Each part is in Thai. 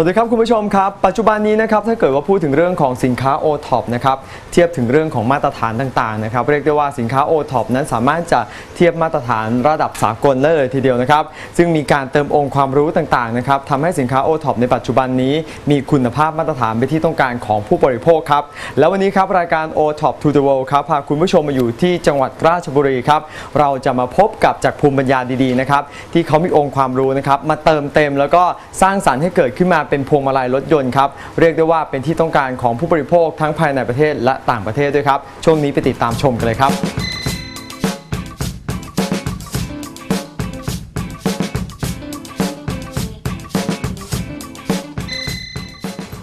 สวัสดีครับคุณผู้ชมครับ ปัจจุบันนี้นะครับถ้าเกิดว่าพูดถึงเรื่องของสินค้า o t o p นะครับ ทียบถึงเรื่องของมาตรฐานต่างๆนะครับเรียกได้ว่าสินค้า o t o p นั้นสามารถจะเทียบมาตรฐานระดับสากลได้เลยทีเดียวนะครับ ซึ่งมีการเติมองค์ความรู้ต่างๆนะครับทำให้สินค้า o t o p ในปัจจุบันนี้ มีคุณภาพมาตรฐานเป็นที่ต้องการของผู้บริโภคครับ แล้ววันนี้ครับรายการ o t o p to the world ครับพาคุณผู้ชมมาอยู่ที่จังหวัดราชบุรีครับเราจะมาพบกับจากภูมิปัญญาดีๆนะครับที่เขามีองค์ความรู้นะครับมาเติมเต็มแล้วก็สร้างสรรค์ให้เกิดขึ้นมาเป็นพวงมาลัยรถยนต์ครับเรียกได้ว่าเป็นที่ต้องการของผู้บริโภคทั้งภายในประเทศและต่างประเทศด้วยครับ ช่วงนี้ไปติดตามชมกันเลยครับ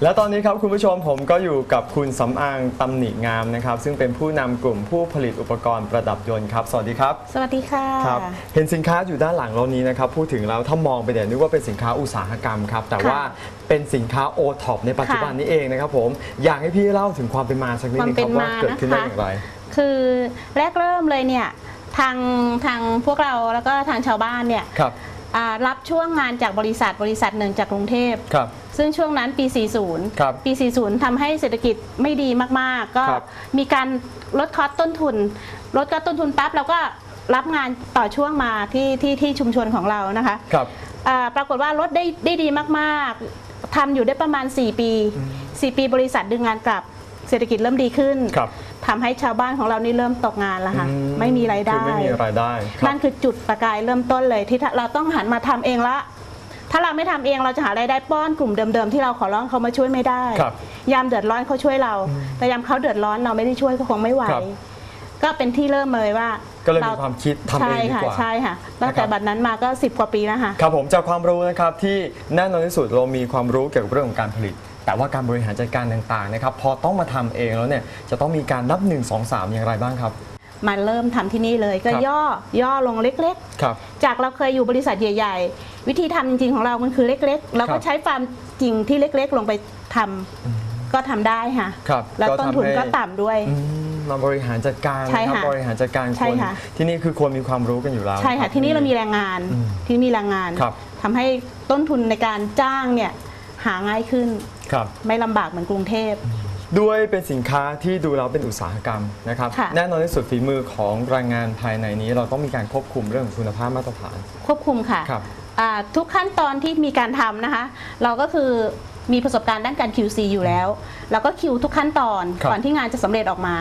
และตอนนี้ครับคุณผู้ชมผมก็อยู่กับคุณสำอางตำหนิงามนะครับ ซึ่งเป็นผู้นำกลุ่มผู้ผลิตอุปกรณ์ประดับยนต์ครับ สวัสดีครับ สวัสดีค่ะ ครับ เห็นสินค้าอยู่ด้านหลังเรานี้นะครับ พูดถึงแล้วถ้ามองไปเนี่ยนึกว่าเป็นสินค้าอุตสาหกรรมครับ แต่ค่ะว่าเป็นสินค้าโอท็อปในปัจจุบันนี้เองนะครับผม อยากให้พี่เล่าถึงความเป็นมาสักนิดนึงครับความเป็นว่ามาเกิดขึ้นได้นะคะอย่างไร คือแรกเริ่มเลยเนี่ยทางทางพวกเราแล้วก็ทางชาวบ้านเนี่ยครับ อ่ารับช่วงงานจากบริษัทบริษัทหนึ่งจากกรุงเทพ ครับ ซึ่งช่วงนั้นปี ครับ40 ปี 40 ทำให้เศรษฐกิจไม่ดีมาก ๆ ก็ครับมีการลดคอสต้นทุน ลดคอสต้นทุนปั๊บเราก็รับงานต่อช่วงมาที่ที่ที่ชุมชนของเรานะคะครับอ่าปรากฏว่าลดได้ได้ดีมากๆ ทำอยู่ได้ประมาณ 4 ปี 4 ปีบริษัทดึงงานกลับ เศรษฐกิจเริ่มดีขึ้น ครับ ทำให้ชาวบ้านของเรานี่เริ่มตกงานแล้วค่ะ อืไม่มีรายได้คือไม่มีรายได้ครันั่บนคือจุดประกายเริ่มต้นเลยที่เราต้องหันมาทำเองละ ถ้าเราไม่ทำเองเราจะหารายได้ป้อนกลุ่มเดิมๆที่เราขอร้องเขามาช่วยไม่ได้ ครับยามเดือดร้อนเขาช่วยเรา แต่ยามเขาเดือดร้อนเราไม่ได้ช่วยก็คงไม่ไหว ครับก็เป็นที่เริ่มเลยว่าก็เลยมีรความคิดทำเอใช่งดีค่ะกว่าใช่ค่ะตั้งแต่นะครับ บัดนั้นมาก็ 10 กว่าปีแล้วค่ะ ครับผมจากความรู้นะครับที่แน่นอนที่สุดเรามีความรู้เกี่ยวกับเรื่องของการผลิต แต่ว่าการบริหารจัดการต่างๆนะครับพอต้องมาทำเองแล้วเนี่ยจะต้องมีการนับ 1 2 3 อย่างไรบ้างครับ มาเริ่มทำที่นี่เลยก็ครับ ย่อย่อลงเล็ก ครับ ๆ จากเราเคยอยู่บริษัทใหญ่ ๆ วิธีทำจริง ๆ ของเรามันคือเล็ก ๆ เราครัก็บ ใช้ฟาร์มจริงที่เล็ก ๆ ลงไปทำก็ทำได้ค่ะ ครับแล้วต้นทุนทำให้ก็ต่ำด้วย อืมมาบริหารจัดการใช่นะครับค่ะบริหารจัดการคใช่นค่ะ ที่นี่คือควรมีความรู้กันอยู่แล้วใช่ค่ะ รับ ที่นี่เรามีแรงงานอืมที่นี่มีแรงงานครับ ทำให้ต้นทุนในการจ้างเนี่ยหาง่ายขึ้น ครับไม่ลำบากเหมือนกรุงเทพ ด้วยเป็นสินค้าที่ดูแล้วเป็นอุตสาหกรรมนะครับ ค่ะ แน่นอนที่สุดฝีมือของแรงงานภายในนี้ เราต้องมีการควบคุมเรื่องของคุณภาพมาตรฐาน ควบคุมค่ะครับอ่าทุกขั้นตอนที่มีการทำนะคะ เราก็คือมีประสบการณ์ด้านการ QC อยู่แล้วเราก็คิวทุกขั้นตอนครับ ก่อนที่งานจะสำเร็จออกมา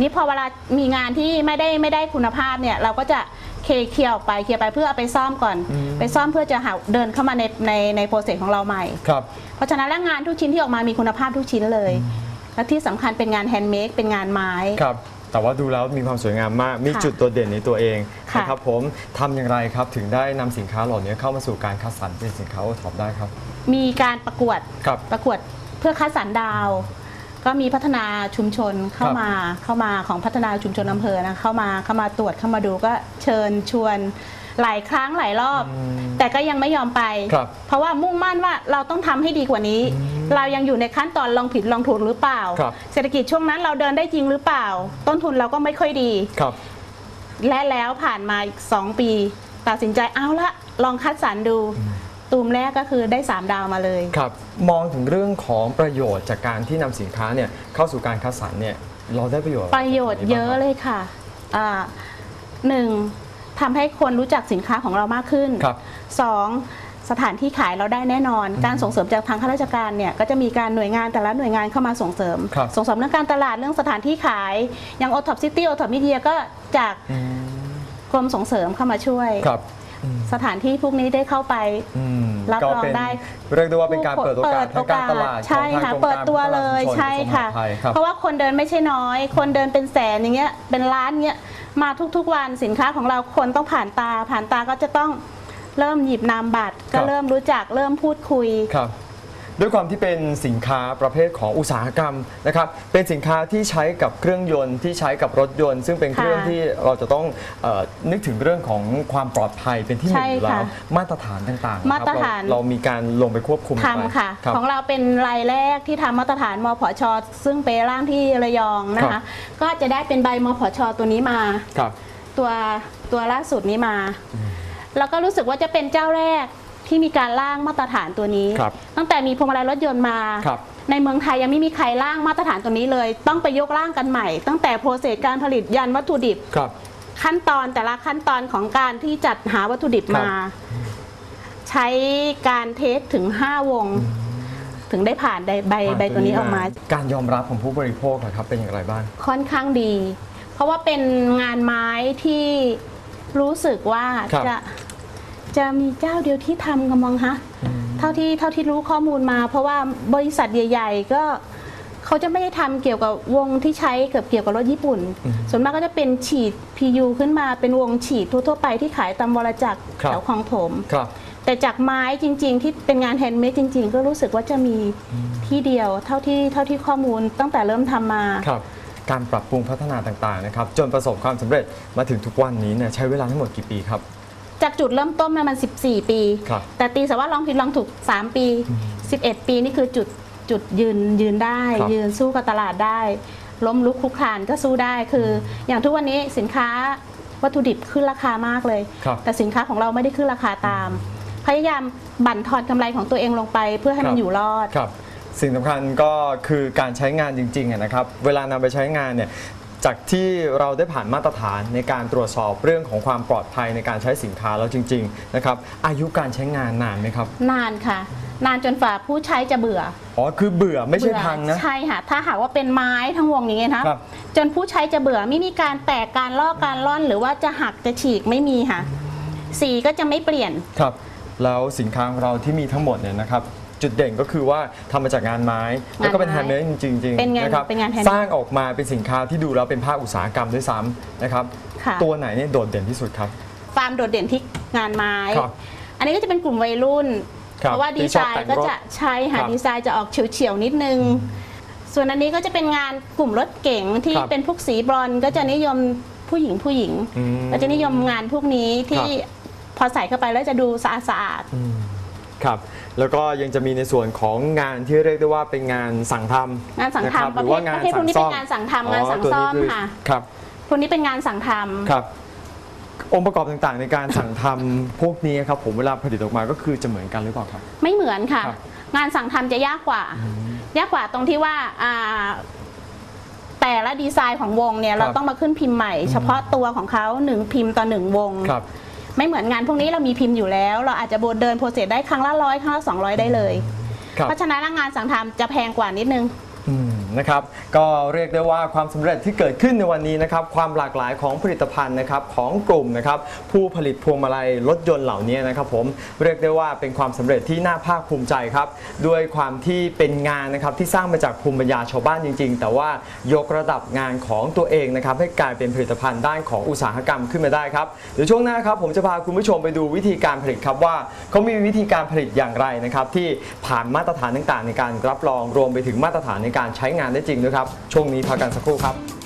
นี่พอเวลามีงานที่ไม่ได้ไม่ได้คุณภาพเนี่ยเราก็จะ เคเคลียร์ออกไปเคลียร์ไปเพื่อเอาไปซ่อมก่อนไปซ่อมเพื่อจะหาเดินเข้ามาในในในโปรเซสของเราใหม่ ครับ เพราะฉะนั้นแล้วงานทุกชิ้นที่ออกมามีคุณภาพทุกชิ้นเลย และที่สำคัญเป็นงานแฮนด์เมดเป็นงานไม้ ครับ แต่ว่าดูแล้วมีความสวยงามมาก มีค่ะจุดโดดเด่นในตัวเองค่ะ นะครับผมทำอย่างไรครับถึงได้นำสินค้าเหล่านี้เข้ามาสู่การคัดสรรเป็นสินค้าโอท็อปได้ครับ มีการประกวด ครับ ประกวดเพื่อคัดสรรดาว ก็มีพัฒนาชุมชนเข้าครับมาเข้ามาของพัฒนาชุมชนอำเภอนะเข้ามาเข้ามาตรวจเข้ามาดูก็เชิญชวนหลายครั้งหลายรอบอืมแต่ก็ยังไม่ยอมไปครับเพราะว่ามุ่งมั่นว่าเราต้องทำให้ดีกว่านี้ เรายังอยู่ในขั้นตอนลองผิดลองถูกหรือเปล่าครับเศรษฐกิจช่วงนั้นเราเดินได้จริงหรือเปล่า ต้นทุนเราก็ไม่ค่อยดีครับ และแล้วผ่านมาอีก2ปี ตัดสินใจเอาละลองคัดสรรดู ตูมแรกก็คือได้ 3 ดาวมาเลย ครับ มองถึงเรื่องของประโยชน์จากการที่นำสินค้าเนี่ยเข้าสู่การคัดสรรเนี่ยเราได้ประโยชน์ประโยชน์เยอะเลยค่ะอ่าหนึ่งทำให้คนรู้จักสินค้าของเรามากขึ้นครับ สองสถานที่ขายเราได้แน่นอน การส่งเสริมจากทางข้าราชการเนี่ยก็จะมีการหน่วยงานแต่ละหน่วยงานเข้ามาส่งเสริม ครับ ส่งเสริมเรื่องการตลาดเรื่องสถานที่ขาย อย่าง o t o p City o t o p Media ก็จากอืมกรมส่งเสริมเข้ามาช่วย ครับอืม สถานที่พวกนี้ได้เข้าไป อืมรับก็รองเป็นได้เรียกได้ว่าเป็นการเปิดโอกาสทางการตลาดใช่ของทางค่ะ กรมเปิดการตัวพัฒนาเลยชุมชนใช่ค่ะกระทรวงมหาดไทยครับ เพราะว่าคนเดินไม่ใช่น้อย คนเดินเป็นแสนอย่างเงี้ยเป็นล้านเงี้ยมาทุกๆวันสินค้าของเราคนต้องผ่านตา ผ่านตาก็จะต้องเริ่มหยิบนามบัตร ก็เริ่มรู้จักเริ่มพูดคุย ครับ ด้วยความที่เป็นสินค้าประเภทของอุตสาหกรรมนะครับ เป็นสินค้าที่ใช้กับเครื่องยนต์ที่ใช้กับรถยนต์ ซึ่งเป็นเครื่องค่ะที่เราจะต้องเออนึกถึงเรื่องของความปลอดภัยเป็นที่หนึ่งใช่อยู่แล้วค่ะมาตรฐานต่างๆนะคบมาตรฐานเเรามีการลงไปควบคุมทำค่ะ รับ ของเราเป็นรายแรกที่ทำมาตรฐานมผช ซึ่งไปร่างที่ระยองนะครัคะ บ ก็จะได้เป็นใบมผช ตัวนี้มา ครับ ตัวตัวล่าสุดนี้มา แล้วก็รู้สึกว่าจะเป็นเจ้าแรก ที่มีการร่างมาตรฐานตัวนี้ ครับตั้งแต่มีพวงมาลัยรถยนต์มา ครับในเมืองไทยยังไม่มีใครร่างมาตรฐานตัวนี้เลย ต้องไปยกร่างกันใหม่ ตั้งแต่โปรเซสการผลิตยันวัตถุดิบ ครับ ขั้นตอนแต่ละขั้นตอนของการที่จัดหาวัตถุดิบครับมา ใช้การเทสถึง 5 วง ถึงได้ผ่านใบใบใบตัวนี้ออกมา การยอมรับของผู้บริโภคอะครับเป็นอย่างไรบ้าง ค่อนข้างดี เพราะว่าเป็นงานไม้ที่รู้สึกว่าครับ จะ จะมีเจ้าเดียวที่ทำกันมองฮะเท่าที่เท่าที่รู้ข้อมูลมา เพราะว่าบริษัทใหญ่ ๆ ก็เขาจะไม่ได้ทำเกี่ยวกับวงที่ใช้เกือบเกี่ยวกับรถญี่ปุ่น ส่วนมากก็จะเป็นฉีด PU ขึ้นมาเป็นวงฉีดทั่วๆไปที่ขายตามวรจักรครับแถวคลองถมครับแต่จากไม้จริง ๆ ที่เป็นงานแฮนด์เมดจริง ๆ ก็รู้สึกว่าจะมีที่เดียวเท่าที่เท่าที่ข้อมูลตั้งแต่เริ่มทำมาครับการปรับปรุงพัฒนาต่างๆนะครับจนประสบความสำเร็จมาถึงทุกวันนี้เนี่ยใช้เวลาทั้งหมดกี่ปีครับ จากจุดเริ่มต้นเนี่ยมัน 14 ปี ครับแต่ตีสว่าลองผิดลองถูก 3 ปี 11 ปีนี่คือจุดจุดยืนยืนได้ ครับ ยืนสู้กับตลาดได้ ล้มลุกคลุกคลานก็สู้ได้คือ อย่างทุกวันนี้สินค้าวัตถุดิบขึ้นราคามากเลย ครับ แต่สินค้าของเราไม่ได้ขึ้นราคาตาม พยายามบั่นทอนกำไรของตัวเองลงไปเพื่อให้มัคนรับอยู่รอด ครับ สิ่งสำคัญก็คือการใช้งานจริงๆอะนะครับ เวลานำไปใช้งานเนี่ย จากที่เราได้ผ่านมาตรฐานในการตรวจสอบเรื่องของความปลอดภัยในการใช้สินค้าแล้วจริงๆนะครับอายุการใช้งานนานไหมครับ นานค่ะ นานจนฝ่าผู้ใช้จะเบื่ออ๋อคือเบื่อไม่ใช่เบื่อพังนะ ใช่ค่ะถ้าหากว่าเป็นไม้ทั้งวงอย่างเงี้ยนะครับ จนผู้ใช้จะเบื่อไม่มีการแตกการลอกการล่อน หรือว่าจะหักจะฉีกไม่มีค่ะ สีก็จะไม่เปลี่ยนครับ แล้วสินค้าของเราที่มีทั้งหมดเนี่ยนะครับ จุดเด่นก็คือว่าทำมาจากงานไม้ แล้วก็เป็นแฮนด์เมดจริงๆจริงเป็นงานนะครับเป็นงาน handmade สร้างออกมาเป็นสินค้าที่ดูแล้วเป็นภาคอุตสาหกรรมด้วยซ้ำนะครับ ค่ะ ตัวไหนเนี่ยโดดเด่นที่สุดครับ ความโดดเด่นที่งานไม้ ครับอันนี้ก็จะเป็นกลุ่มวัยรุ่น ครับเพราะว่าที่ดีชไซอบแต่งน์ก็รถจะใช่ค่ะครับดีไซน์จะออกเฉียวๆนิดนึง ส่วนอันนี้ก็จะเป็นงานกลุ่มรถเก๋งที่ครับเป็นพวกสีบรอนซ์ก็จะนิยมผู้หญิงผู้หญิงอืมก็จะนิยมงานพวกนี้ที่พอใส่เข้าไปแล้วจะดูสะอาดสะอาด ครับแล้วก็ยังจะมีในส่วนของงานที่เรียกได้ว่าเป็นงานสั่งทำงานสั่งะคทำบประหรือเภทว่างาปนระเภทพวกนี้เป็นงานสั่งทำงานสั่งตัวซ่อมคือค่ะครับพวกนี้เป็นงานสั่งทำ ครับ องค์ประกอบต่างๆ ในการสั่งทำพวกนี้ครับผมเวลาผลิตออกมาก็คือจะเหมือนกันหรือเปล่าครับ ไม่เหมือนค่ะ ครับงานสั่งทำจะยากกว่า ยากกว่าตรงที่ว่าอ่า แต่ละดีไซน์ของวงเนี่ยครับเราต้องมาขึ้นพิมพ์ใหม่ เฉพาะตัวของเขาหนึ่งพิมพ์ต่อหนึ่งวง ครับ ไม่เหมือนงานพวกนี้เรามีพิมพ์อยู่แล้ว เราอาจจะเดินโปรเซสได้ครั้งละร้อยครั้งละสองร้อยได้เลย ครับ เพราะฉะนั้นงานสั่งทำจะแพงกว่านิดนึงอืม นะครับก็เรียกได้ว่าความสำเร็จที่เกิดขึ้นในวันนี้นะครับความหลากหลายของผลิตภัณฑ์นะครับของกลุ่มนะครับผู้ผลิตพวงมาลัยรถยนต์เหล่านี้นะครับผมเรียกได้ว่าเป็นความสำเร็จที่น่าภาคภูมิใจครับด้วยความที่เป็นงานนะครับที่สร้างมาจากภูมิปัญญาชาวบ้านจริง ๆ แต่ว่ายกระดับงานของตัวเองนะครับให้กลายเป็นผลิตภัณฑ์ด้านของอุตสาหกรรมขึ้นมาได้ครับเดี๋ยวช่วงหน้าครับผมจะพาคุณผู้ชมไปดูวิธีการผลิตครับว่าเขามีวิธีการผลิตอย่างไรนะครับที่ผ่านมาตรฐานต่างๆ ในการรับรองรวมไปถึงมาตรฐานในการใช้งานได้จริงด้วยครับ ช่วงนี้พักกันสักครู่ครับ